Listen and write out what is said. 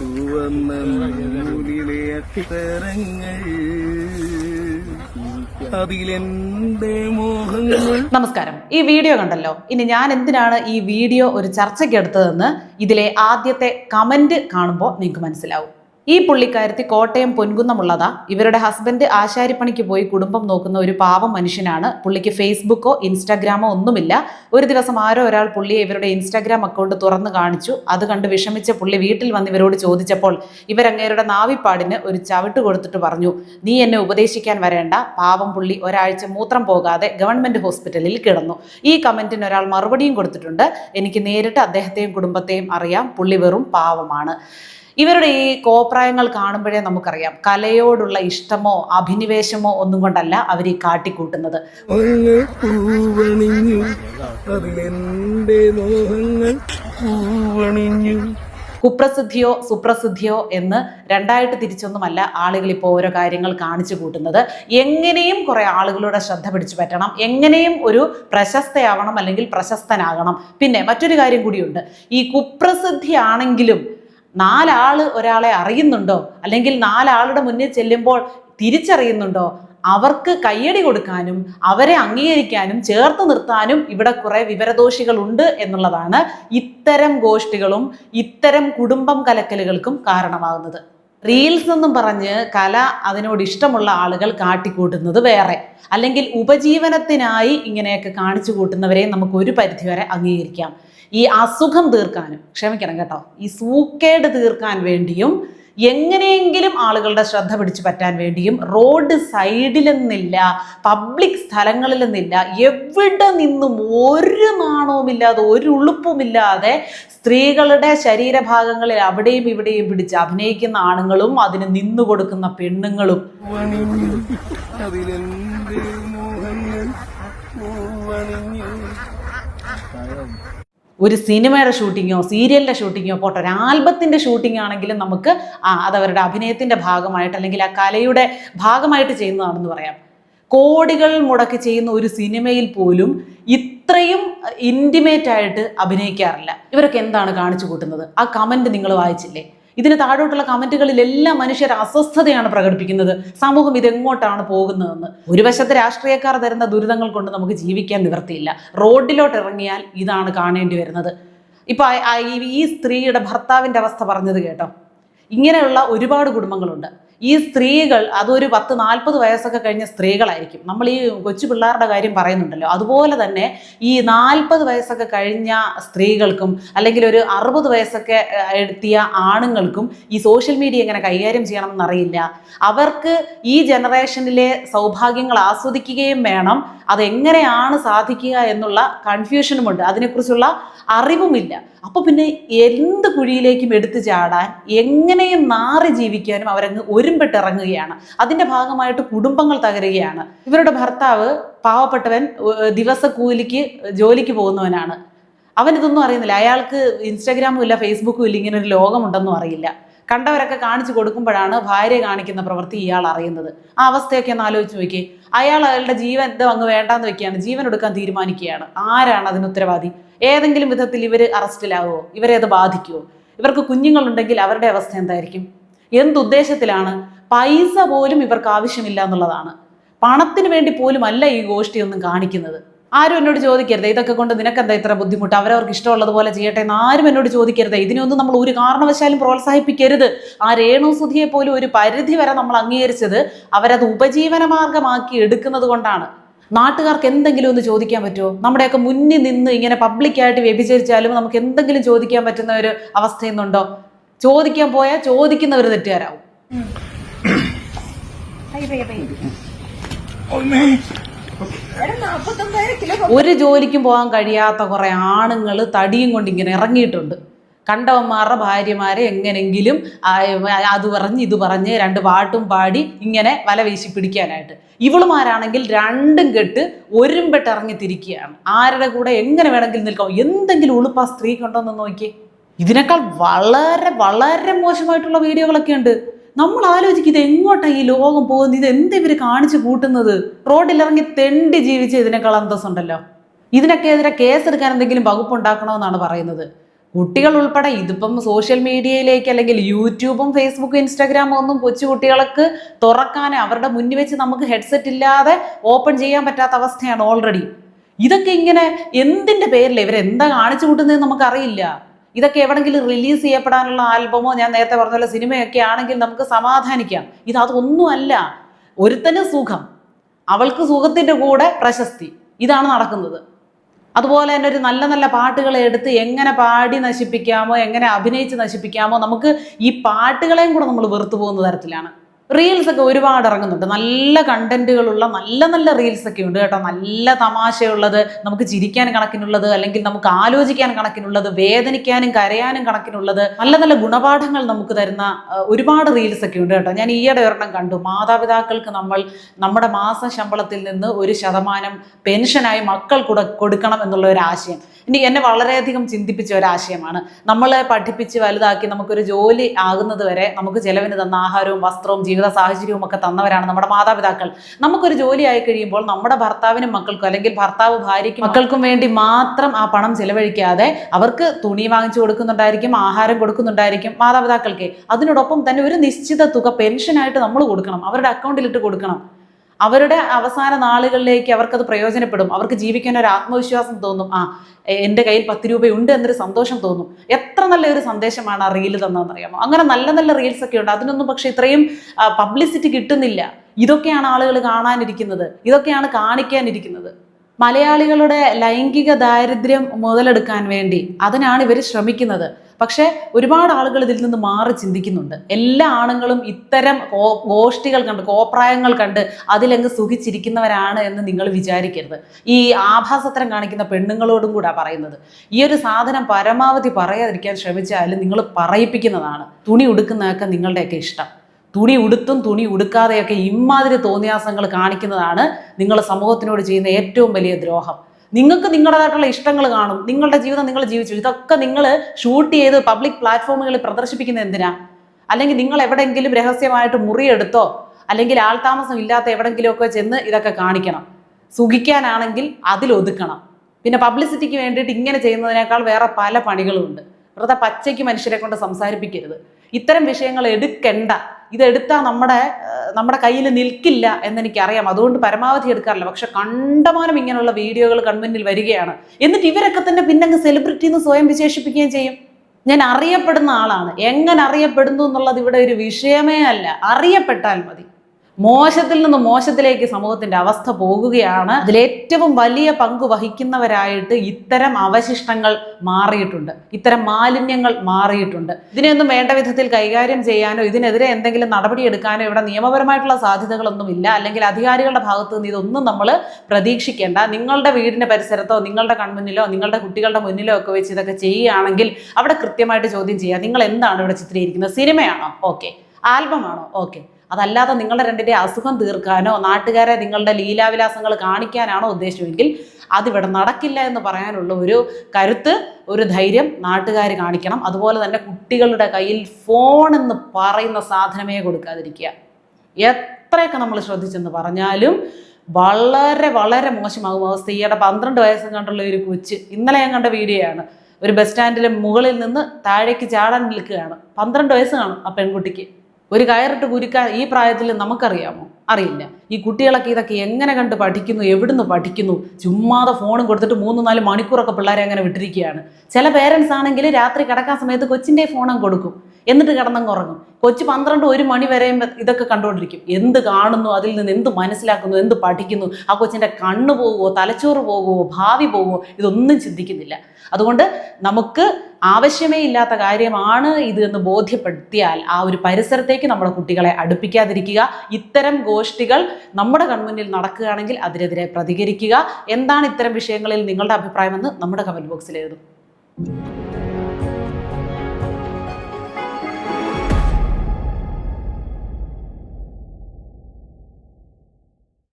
ചുവന്ന നൂലിലെ അക്ഷരങ്ങൾ നമസ്കാരം. ഈ വീഡിയോ കണ്ടല്ലോ. ഇനി ഞാൻ എന്തിനാണ് ഈ വീഡിയോ ഒരു ചർച്ചയ്ക്ക് എടുത്തതെന്ന് ഇതിലെ ആദ്യത്തെ കമന്റ് കാണുമ്പോൾ നിങ്ങൾക്ക് മനസ്സിലാവും. ഈ പുള്ളിക്കാരത്തി കോട്ടയം പൊൻകുന്നമുള്ളതാ. ഇവരുടെ ഹസ്ബൻഡ് ആശാരിപ്പണിക്ക് പോയി കുടുംബം നോക്കുന്ന ഒരു പാവം മനുഷ്യനാണ്. പുള്ളിക്ക് ഫേസ്ബുക്കോ ഇൻസ്റ്റാഗ്രാമോ ഒന്നുമില്ല. ഒരു ദിവസം ആരോ ഒരാൾ പുള്ളിയെ ഇവരുടെ ഇൻസ്റ്റാഗ്രാം അക്കൗണ്ട് തുറന്നു കാണിച്ചു. അത് കണ്ട് വിഷമിച്ച പുള്ളി വീട്ടിൽ വന്ന് ഇവരോട് ചോദിച്ചപ്പോൾ ഇവരങ്ങേരുടെ നാവിപ്പാടിന് ഒരു ചവിട്ട് കൊടുത്തിട്ട് പറഞ്ഞു നീ എന്നെ ഉപദേശിക്കാൻ വരേണ്ട. പാവം പുള്ളി ഒരാഴ്ച മൂത്രം പോകാതെ ഗവൺമെന്റ് ഹോസ്പിറ്റലിൽ കിടന്നു. ഈ കമന്റിന് ഒരാൾ മറുപടിയും കൊടുത്തിട്ടുണ്ട്. എനിക്ക് നേരിട്ട് അദ്ദേഹത്തെയും കുടുംബത്തെയും അറിയാം. പുള്ളി വെറും പാവമാണ്. ഇവരുടെ ഈ കോപ്രായങ്ങൾ കാണുമ്പോഴേ നമുക്കറിയാം. കലയോടുള്ള ഇഷ്ടമോ അഭിനിവേശമോ ഒന്നും കൊണ്ടല്ല അവർ ഈ കാട്ടിക്കൂട്ടുന്നത്. കുപ്രസിദ്ധിയോ സുപ്രസിദ്ധിയോ എന്ന് രണ്ടായിട്ട് തിരിച്ചൊന്നുമല്ല ആളുകൾ ഇപ്പോൾ ഓരോ കാര്യങ്ങൾ കാണിച്ചു കൂട്ടുന്നത്. എങ്ങനെയും കുറെ ആളുകളുടെ ശ്രദ്ധ പിടിച്ചു പറ്റണം. എങ്ങനെയും ഒരു പ്രശസ്തയാവണം അല്ലെങ്കിൽ പ്രശസ്തനാകണം. പിന്നെ മറ്റൊരു കാര്യം കൂടിയുണ്ട്. ഈ കുപ്രസിദ്ധി ആണെങ്കിലും നാലാൾ ഒരാളെ അറിയുന്നുണ്ടോ? അല്ലെങ്കിൽ നാലാളുടെ മുന്നിൽ ചെല്ലുമ്പോൾ തിരിച്ചറിയുന്നുണ്ടോ? അവർക്ക് കയ്യടി കൊടുക്കാനും അവരെ അംഗീകരിക്കാനും ചേർത്ത് നിർത്താനും ഇവിടെ കുറെ വിവരദോഷികളുണ്ട് എന്നുള്ളതാണ് ഇത്തരം ഗോഷ്ഠികളും ഇത്തരം കുടുംബം കലക്കലുകൾക്കും കാരണമാകുന്നത്. റീൽസ് എന്നും പറഞ്ഞ് കല അതിനോട് ഇഷ്ടമുള്ള ആളുകൾ കാട്ടിക്കൂട്ടുന്നത് വേറെ. അല്ലെങ്കിൽ ഉപജീവനത്തിനായി ഇങ്ങനെയൊക്കെ കാണിച്ചു കൂട്ടുന്നവരെ നമുക്ക് ഒരു പരിധിവരെ അംഗീകരിക്കാം. ഈ അസുഖം തീർക്കാനും ക്ഷമിക്കണം കേട്ടോ ഈ സൂക്കേട് തീർക്കാൻ വേണ്ടിയും എങ്ങനെയെങ്കിലും ആളുകളുടെ ശ്രദ്ധ പിടിച്ചു പറ്റാൻ വേണ്ടിയും റോഡ് സൈഡിൽ നിന്നില്ല പബ്ലിക് സ്ഥലങ്ങളിൽ നിന്നില്ല എവിടെ നിന്നും ഒരു നാണവുമില്ലാതെ ഒരു ഉളുപ്പുമില്ലാതെ സ്ത്രീകളുടെ ശരീരഭാഗങ്ങളിൽ അവിടെയും ഇവിടെയും പിടിച്ച് അഭിനയിക്കുന്ന ആണുങ്ങളും അതിന് നിന്നു കൊടുക്കുന്ന പെണ്ണുങ്ങളും. ഒരു സിനിമയുടെ ഷൂട്ടിങ്ങോ സീരിയലിന്റെ ഷൂട്ടിങ്ങോ പോട്ടെ ഒരു ആൽബത്തിന്റെ ഷൂട്ടിംഗ് ആണെങ്കിലും നമുക്ക് ആ അത് അവരുടെ അഭിനയത്തിന്റെ ഭാഗമായിട്ട് അല്ലെങ്കിൽ ആ കലയുടെ ഭാഗമായിട്ട് ചെയ്യുന്നതാണെന്ന് പറയാം. കോടികൾ മുടക്കി ചെയ്യുന്ന ഒരു സിനിമയിൽ പോലും ഇത്രയും ഇന്റിമേറ്റ് ആയിട്ട് അഭിനയിക്കാറില്ല. ഇവരൊക്കെ എന്താണ് കാണിച്ചു കൂട്ടുന്നത്? ആ കമന്റ് നിങ്ങൾ വായിച്ചില്ലേ? ഇതിന് താഴോട്ടുള്ള കമന്റുകളിൽ എല്ലാ മനുഷ്യർ അസ്വസ്ഥതയാണ് പ്രകടിപ്പിക്കുന്നത്. സമൂഹം ഇതെങ്ങോട്ടാണ് പോകുന്നതെന്ന്. ഒരു വശത്ത് രാഷ്ട്രീയക്കാർ തരുന്ന ദുരിതങ്ങൾ കൊണ്ട് നമുക്ക് ജീവിക്കാൻ നിവൃത്തിയില്ല. റോഡിലോട്ട് ഇറങ്ങിയാൽ ഇതാണ് കാണേണ്ടി വരുന്നത്. ഇപ്പൊ ഈ സ്ത്രീയുടെ ഭർത്താവിന്റെ അവസ്ഥ പറഞ്ഞത് കേട്ടോ. ഇങ്ങനെയുള്ള ഒരുപാട് കുടുംബങ്ങളുണ്ട്. ഈ സ്ത്രീകൾ അതൊരു പത്ത് നാൽപ്പത് വയസ്സൊക്കെ കഴിഞ്ഞ സ്ത്രീകളായിരിക്കും. നമ്മൾ ഈ കൊച്ചു പിള്ളേരുടെ കാര്യം പറയുന്നുണ്ടല്ലോ. അതുപോലെ തന്നെ ഈ നാൽപ്പത് വയസ്സൊക്കെ കഴിഞ്ഞ സ്ത്രീകൾക്കും അല്ലെങ്കിൽ ഒരു അറുപത് വയസ്സൊക്കെ എത്തിയ ആണുങ്ങൾക്കും ഈ സോഷ്യൽ മീഡിയ എങ്ങനെ കൈകാര്യം ചെയ്യണമെന്ന് അറിയില്ല അവർക്ക് ഈ ജനറേഷനിലെ സൗഭാഗ്യങ്ങൾ ആസ്വദിക്കുകയും വേണം. അതെങ്ങനെയാണ് സാധിക്കുക എന്നുള്ള കൺഫ്യൂഷനുമുണ്ട് അതിനെക്കുറിച്ചുള്ള അറിവുമില്ല. അപ്പോൾ പിന്നെ എന്ത് കുഴിയിലേക്കും എടുത്തു ചാടാൻ എങ്ങനെയും മാറി ജീവിക്കാനും അവരങ്ങ് ഒരുമ്പിട്ടിറങ്ങുകയാണ്. അതിന്റെ ഭാഗമായിട്ട് കുടുംബങ്ങൾ തകരുകയാണ്. ഇവരുടെ ഭർത്താവ് പാവപ്പെട്ടവൻ ദിവസക്കൂലിക്ക് ജോലിക്ക് പോകുന്നവനാണ്. അവനിതൊന്നും അറിയുന്നില്ല. അയാൾക്ക് ഇൻസ്റ്റാഗ്രാമും ഇല്ല ഫേസ്ബുക്കും ഇല്ല ഇങ്ങനെ ഒരു ലോകമുണ്ടെന്നും അറിയില്ല. കണ്ടവരൊക്കെ കാണിച്ചു കൊടുക്കുമ്പോഴാണ് ഭാര്യ കാണിക്കുന്ന പ്രവൃത്തി ഇയാൾ അറിയുന്നത്. ആ അവസ്ഥയൊക്കെ ഒന്ന് ആലോചിച്ച് നോക്കി. അയാൾ അയാളുടെ ജീവൻ ഇത് അങ്ങ് വേണ്ടാന്ന് വെക്കുകയാണ്. ജീവൻ എടുക്കാൻ തീരുമാനിക്കുകയാണ്. ആരാണ് അതിന് ഉത്തരവാദി? ഏതെങ്കിലും വിധത്തിൽ ഇവർ അറസ്റ്റിലാവുമോ ഇവരെ അത് ബാധിക്കുമോ ഇവർക്ക് കുഞ്ഞുങ്ങളുണ്ടെങ്കിൽ അവരുടെ അവസ്ഥ എന്തായിരിക്കും? എന്തുദ്ദേശത്തിലാണ് പൈസ പോലും ഇവർക്ക് ആവശ്യമില്ല എന്നുള്ളതാണ്. പണത്തിന് വേണ്ടി പോലും അല്ല ഈ ഗോഷ്ഠിയൊന്നും കാണിക്കുന്നത്. ആരും എന്നോട് ചോദിക്കരുത്. ഇതൊക്കെ കൊണ്ട് നിനക്കെന്താ ഇത്ര ബുദ്ധിമുട്ട്? അവരവർക്ക് ഇഷ്ടമുള്ളതുപോലെ ചെയ്യട്ടെ എന്ന് ആരും എന്നോട് ചോദിക്കരുത്. ഇതിനൊന്നും നമ്മൾ ഒരു കാരണവശാലും പ്രോത്സാഹിപ്പിക്കരുത്. ആ രേണുസുധിയെ പോലും ഒരു പരിധി വരെ നമ്മൾ അംഗീകരിച്ചത് അവരത് ഉപജീവന മാർഗമാക്കി എടുക്കുന്നത് കൊണ്ടാണ്. നാട്ടുകാർക്ക് എന്തെങ്കിലും ഒന്ന് ചോദിക്കാൻ പറ്റുമോ? നമ്മുടെയൊക്കെ മുന്നിൽ നിന്ന് ഇങ്ങനെ പബ്ലിക്കായിട്ട് വ്യഭിചരിച്ചാലും നമുക്ക് എന്തെങ്കിലും ചോദിക്കാൻ പറ്റുന്ന ഒരു അവസ്ഥയെന്നുണ്ടോ ചോദിക്കാൻ പോയാൽ ചോദിക്കുന്നവർ തെറ്റുകാരാവും. ഒരു ജോലിക്കും പോകാൻ കഴിയാത്ത കുറെ ആണുങ്ങൾ തടിയും കൊണ്ട് ഇങ്ങനെ ഇറങ്ങിയിട്ടുണ്ട്. കണ്ടവന്മാരുടെ ഭാര്യമാരെ എങ്ങനെങ്കിലും അത് പറഞ്ഞ് ഇത് പറഞ്ഞ് രണ്ട് പാട്ടും പാടി ഇങ്ങനെ വല വീശി പിടിക്കാനായിട്ട്. ഇവളുമാരാണെങ്കിൽ രണ്ടും കെട്ട് ഒരുമ്പെട്ട് ഇറങ്ങി തിരിക്കുകയാണ്. ആരുടെ കൂടെ എങ്ങനെ വേണമെങ്കിലും നിൽക്കാം? എന്തെങ്കിലും ഉളുപ്പ് ആ സ്ത്രീക്കുണ്ടോന്ന് നോക്കിയേ. ഇതിനേക്കാൾ വളരെ വളരെ മോശമായിട്ടുള്ള വീഡിയോകളൊക്കെ ഉണ്ട്. നമ്മൾ ആലോചിക്കും ഇത് ഈ ലോകം പോകുന്നത്? ഇത് എന്ത് ഇവർ കാണിച്ചു കൂട്ടുന്നത്? റോഡിലിറങ്ങി തെണ്ടി ജീവിച്ച് ഇതിനേക്കാൾ അന്തസ്സുണ്ടല്ലോ. ഇതിനൊക്കെ എതിരെ കേസെടുക്കാൻ എന്തെങ്കിലും വകുപ്പ് ഉണ്ടാക്കണമെന്നാണ് പറയുന്നത്. കുട്ടികൾ ഉൾപ്പെടെ ഇതിപ്പം സോഷ്യൽ മീഡിയയിലേക്ക് അല്ലെങ്കിൽ യൂട്യൂബും ഫേസ്ബുക്കും ഇൻസ്റ്റാഗ്രാമും ഒന്നും കൊച്ചു കുട്ടികൾക്ക് തുറക്കാൻ അവരുടെ മുന്നിൽ വെച്ച് നമുക്ക് ഹെഡ്സെറ്റ് ഇല്ലാതെ ഓപ്പൺ ചെയ്യാൻ പറ്റാത്ത അവസ്ഥയാണ് ഓൾറെഡി ഇതൊക്കെ ഇങ്ങനെ എന്തിന്റെ പേരിൽ ഇവരെന്താ കാണിച്ചു കൂട്ടുന്നതെന്ന് നമുക്കറിയില്ല. ഇതൊക്കെ എവിടെങ്കിലും റിലീസ് ചെയ്യപ്പെടാനുള്ള ആൽബമോ ഞാൻ നേരത്തെ പറഞ്ഞ പോലെ സിനിമയൊക്കെ ആണെങ്കിൽ നമുക്ക് സമാധാനിക്കാം. ഇത് അതൊന്നുമല്ല. ഒരുത്തന് സുഖം. അവൾക്ക് സുഖത്തിന്റെ കൂടെ പ്രശസ്തി. ഇതാണ് നടക്കുന്നത്. അതുപോലെ തന്നെ ഒരു നല്ല നല്ല പാട്ടുകളെ എടുത്ത് എങ്ങനെ പാടി നശിപ്പിക്കാമോ എങ്ങനെ അഭിനയിച്ച് നശിപ്പിക്കാമോ നമുക്ക് ഈ പാട്ടുകളെയും കൂടെ നമ്മൾ വെറുത്തു പോകുന്ന തരത്തിലാണ്. റീൽസ് ഒക്കെ ഒരുപാട് ഇറങ്ങുന്നുണ്ട്. നല്ല കണ്ടന്റുകളുള്ള നല്ല നല്ല റീൽസ് ഒക്കെ ഉണ്ട് കേട്ടോ. നല്ല തമാശയുള്ളത് നമുക്ക് ചിരിക്കാൻ കണക്കിനുള്ളത് അല്ലെങ്കിൽ നമുക്ക് ആലോചിക്കാൻ കണക്കിനുള്ളത് വേദനിക്കാനും കരയാനും കണക്കിനുള്ളത് നല്ല നല്ല ഗുണപാഠങ്ങൾ നമുക്ക് തരുന്ന ഒരുപാട് റീൽസ് ഒക്കെ ഉണ്ട് കേട്ടോ. ഞാൻ ഈയിടെ ഒരെണ്ണം കണ്ടു. മാതാപിതാക്കൾക്ക് നമ്മൾ നമ്മുടെ മാസ ശമ്പളത്തിൽ നിന്ന് ഒരു ശതമാനം പെൻഷനായി മക്കൾ കൊടുക്കണം എന്നുള്ള ഒരു ആശയം. ഇനി എന്നെ വളരെയധികം ചിന്തിപ്പിച്ച ഒരാശയമാണ് നമ്മളെ പഠിപ്പിച്ച് വലുതാക്കി നമുക്കൊരു ജോലി ആകുന്നത് വരെ നമുക്ക് ചെലവിന് തന്ന ആഹാരവും വസ്ത്രവും ജീവിത സാഹചര്യവും ഒക്കെ തന്നവരാണ് നമ്മുടെ മാതാപിതാക്കൾ. നമുക്കൊരു ജോലി ആയി കഴിയുമ്പോൾ നമ്മുടെ ഭർത്താവിനും മക്കൾക്കും അല്ലെങ്കിൽ ഭർത്താവ് ഭാര്യയ്ക്കും മക്കൾക്കും വേണ്ടി മാത്രം ആ പണം ചിലവഴിക്കാതെ അവർക്ക് തുണി വാങ്ങിച്ചു കൊടുക്കുന്നുണ്ടായിരിക്കും ആഹാരം കൊടുക്കുന്നുണ്ടായിരിക്കും മാതാപിതാക്കൾക്ക്. അതിനോടൊപ്പം തന്നെ ഒരു നിശ്ചിത തുക പെൻഷനായിട്ട് നമ്മൾ കൊടുക്കണം. അവരുടെ അക്കൗണ്ടിലിട്ട് കൊടുക്കണം. അവരുടെ അവസാന നാളുകളിലേക്ക് അവർക്കത് പ്രയോജനപ്പെടും. അവർക്ക് ജീവിക്കാൻ ഒരു ആത്മവിശ്വാസം തോന്നും. ആ എന്റെ കയ്യിൽ പത്ത് രൂപയുണ്ട് എന്നൊരു സന്തോഷം തോന്നും. എത്ര നല്ലൊരു സന്ദേശമാണ് ആ തന്നതെന്ന് അറിയാമോ അങ്ങനെ നല്ല നല്ല റീൽസ് ഒക്കെ ഉണ്ട്. അതിനൊന്നും പക്ഷെ ഇത്രയും പബ്ലിസിറ്റി കിട്ടുന്നില്ല. ഇതൊക്കെയാണ് ആളുകൾ കാണാനിരിക്കുന്നത്. ഇതൊക്കെയാണ് കാണിക്കാനിരിക്കുന്നത്. മലയാളികളുടെ ലൈംഗിക ദാരിദ്ര്യം മുതലെടുക്കാൻ വേണ്ടി അതിനാണ് ഇവർ ശ്രമിക്കുന്നത്. പക്ഷേ ഒരുപാട് ആളുകൾ ഇതിൽ നിന്ന് മാറി ചിന്തിക്കുന്നുണ്ട്. എല്ലാ ആണുങ്ങളും ഇത്തരം ഗോഷ്ഠികൾ കണ്ട് കോപ്രായങ്ങൾ കണ്ട് അതിലങ്ങ് സുഖിച്ചിരിക്കുന്നവരാണ് എന്ന് നിങ്ങൾ വിചാരിക്കരുത്. ഈ ആഭാസത്തരം കാണിക്കുന്ന പെണ്ണുങ്ങളോടും കൂടാ പറയുന്നത്. ഈ ഒരു സാധനം പരമാവധി പറയാതിരിക്കാൻ ശ്രമിച്ചാലും നിങ്ങൾ പറയിപ്പിക്കുന്നതാണ്. തുണി ഉടുക്കുന്നതൊക്കെ നിങ്ങളുടെയൊക്കെ ഇഷ്ടം. തുണി ഉടുത്തും തുണി ഉടുക്കാതെയൊക്കെ ഇമാതിരി തോന്നിയാസങ്ങൾ കാണിക്കുന്നതാണ് നിങ്ങൾ സമൂഹത്തിനോട് ചെയ്യുന്ന ഏറ്റവും വലിയ ദ്രോഹം. നിങ്ങൾക്ക് നിങ്ങളുടേതായിട്ടുള്ള ഇഷ്ടങ്ങൾ കാണും. നിങ്ങളുടെ ജീവിതം നിങ്ങൾ ജീവിച്ചു. ഇതൊക്കെ നിങ്ങൾ ഷൂട്ട് ചെയ്ത് പബ്ലിക് പ്ലാറ്റ്ഫോമുകളിൽ പ്രദർശിപ്പിക്കുന്നത് എന്തിനാ? അല്ലെങ്കിൽ നിങ്ങൾ എവിടെയെങ്കിലും രഹസ്യമായിട്ട് മുറിയെടുത്തോ അല്ലെങ്കിൽ ആൾതാമസം ഇല്ലാത്ത എവിടെയെങ്കിലുമൊക്കെ ചെന്ന് ഇതൊക്കെ കാണിക്കണം. സുഖിക്കാനാണെങ്കിൽ അതിലൊതുക്കണം. പിന്നെ പബ്ലിസിറ്റിക്ക് വേണ്ടിയിട്ട് ഇങ്ങനെ ചെയ്യുന്നതിനേക്കാൾ വേറെ പല പണികളുമുണ്ട് വെറുതെ പച്ചയ്ക്ക് മനുഷ്യരെ കൊണ്ട് സംസാരിപ്പിക്കരുത്. ഇത്തരം വിഷയങ്ങൾ എടുക്കണ്ട. ഇതെടുത്താൽ നമ്മുടെ നമ്മുടെ കയ്യിൽ നിൽക്കില്ല എന്നെനിക്കറിയാം. അതുകൊണ്ട് പരമാവധി എടുക്കാറില്ല. പക്ഷെ കണ്ടമാനം ഇങ്ങനെയുള്ള വീഡിയോകൾ കൺമുന്നിൽ വരികയാണ്. എന്നിട്ട് ഇവരൊക്കെ തന്നെ പിന്നെ സെലിബ്രിറ്റി എന്ന് സ്വയം വിശേഷിപ്പിക്കുകയും ചെയ്യും. ഞാൻ അറിയപ്പെടുന്ന ആളാണ്. എങ്ങനെ അറിയപ്പെടുന്നു എന്നുള്ളത് ഇവിടെ ഒരു വിഷയമേ അല്ല. അറിയപ്പെട്ടാൽ മതി. മോശത്തിൽ നിന്ന് മോശത്തിലേക്ക് സമൂഹത്തിന്റെ അവസ്ഥ പോകുകയാണ്. അതിലേറ്റവും വലിയ പങ്ക് വഹിക്കുന്നവരായിട്ട് ഇത്തരം അവശിഷ്ടങ്ങൾ മാറിയിട്ടുണ്ട്. ഇത്തരം മാലിന്യങ്ങൾ മാറിയിട്ടുണ്ട്. ഇതിനെയൊന്നും വേണ്ട വിധത്തിൽ കൈകാര്യം ചെയ്യാനോ ഇതിനെതിരെ എന്തെങ്കിലും നടപടിയെടുക്കാനോ ഇവിടെ നിയമപരമായിട്ടുള്ള സാധ്യതകളൊന്നും ഇല്ല അല്ലെങ്കിൽ അധികാരികളുടെ ഭാഗത്ത് നിന്ന് ഇതൊന്നും നമ്മൾ പ്രതീക്ഷിക്കേണ്ട. നിങ്ങളുടെ വീടിന്റെ പരിസരത്തോ നിങ്ങളുടെ കൺമുന്നിലോ നിങ്ങളുടെ കുട്ടികളുടെ മുന്നിലോ ഒക്കെ വെച്ച് ഇതൊക്കെ ചെയ്യുകയാണെങ്കിൽ അവിടെ കൃത്യമായിട്ട് ചോദ്യം ചെയ്യുക. നിങ്ങൾ എന്താണ് ഇവിടെ ചിത്രീകരിക്കുന്നത്? സിനിമയാണോ? ഓക്കെ. ആൽബമാണോ? ഓക്കെ. അതല്ലാതെ നിങ്ങളുടെ രണ്ടിന്റെ അസുഖം തീർക്കാനോ നാട്ടുകാരെ നിങ്ങളുടെ ലീലാവിലാസങ്ങൾ കാണിക്കാനാണോ ഉദ്ദേശമെങ്കിൽ അതിവിടെ നടക്കില്ല എന്ന് പറയാനുള്ള ഒരു കരുത്ത് ഒരു ധൈര്യം നാട്ടുകാർ കാണിക്കണം. അതുപോലെ തന്നെ കുട്ടികളുടെ കയ്യിൽ ഫോൺ എന്ന് പറയുന്ന സാധനമേ കൊടുക്കാതിരിക്കുക. എത്രയൊക്കെ നമ്മൾ ശ്രദ്ധിച്ചെന്ന് പറഞ്ഞാലും വളരെ വളരെ മോശമാകും അവസ്ഥ ഈയിടെ പന്ത്രണ്ട് വയസ്സ് കണ്ടുള്ള ഒരു കൊച്ച് ഇന്നലെ ഞാൻ കണ്ട വീഡിയോ ആണ്. ഒരു ബസ് സ്റ്റാൻഡിലെ മുകളിൽ നിന്ന് താഴേക്ക് ചാടാൻ നിൽക്കുകയാണ്. പന്ത്രണ്ട് വയസ്സ് കാണും ആ പെൺകുട്ടിക്ക്. ഒരു കയറിട്ട് കുരുക്കാൻ ഈ പ്രായത്തിൽ നമുക്കറിയാമോ? അറിയില്ല. ഈ കുട്ടികളൊക്കെ ഇതൊക്കെ എങ്ങനെ കണ്ട് പഠിക്കുന്നു? എവിടുന്ന് പഠിക്കുന്നു? ചുമ്മാതെ ഫോണും കൊടുത്തിട്ട് മൂന്ന് നാല് മണിക്കൂറൊക്കെ പിള്ളേരെ അങ്ങനെ വിട്ടിരിക്കുകയാണ്. ചില പേരൻസ് ആണെങ്കിൽ രാത്രി കിടക്കാൻ സമയത്ത് കൊച്ചിന്റെ ഫോണും കൊടുക്കും. എന്നിട്ട് കിടന്നും ഉറങ്ങും. കൊച്ചു പന്ത്രണ്ട് ഒരു മണി വരെയും ഇതൊക്കെ കണ്ടുകൊണ്ടിരിക്കും. എന്ത് കാണുന്നു? അതിൽ നിന്ന് എന്ത് മനസ്സിലാക്കുന്നു? എന്ത് പഠിക്കുന്നു? ആ കൊച്ചിന്റെ കണ്ണ് പോകുമോ തലച്ചോറ് പോകുമോ ഭാവി പോകുമോ ഇതൊന്നും ചിന്തിക്കുന്നില്ല. അതുകൊണ്ട് നമുക്ക് ആവശ്യമേ ഇല്ലാത്ത കാര്യമാണ് ഇത് എന്ന് ബോധ്യപ്പെടുത്തിയാൽ ആ ഒരു പരിസരത്തേക്ക് നമ്മുടെ കുട്ടികളെ അടുപ്പിക്കാതിരിക്കുക. ഇത്തരം ഗോഷ്ഠികൾ നമ്മുടെ കൺമുന്നിൽ നടക്കുകയാണെങ്കിൽ അതിനെതിരെ പ്രതികരിക്കുക. എന്താണ് ഇത്തരം വിഷയങ്ങളിൽ നിങ്ങളുടെ അഭിപ്രായമെന്ന് നമ്മുടെ കമന്റ് ബോക്സിൽ എഴുതും.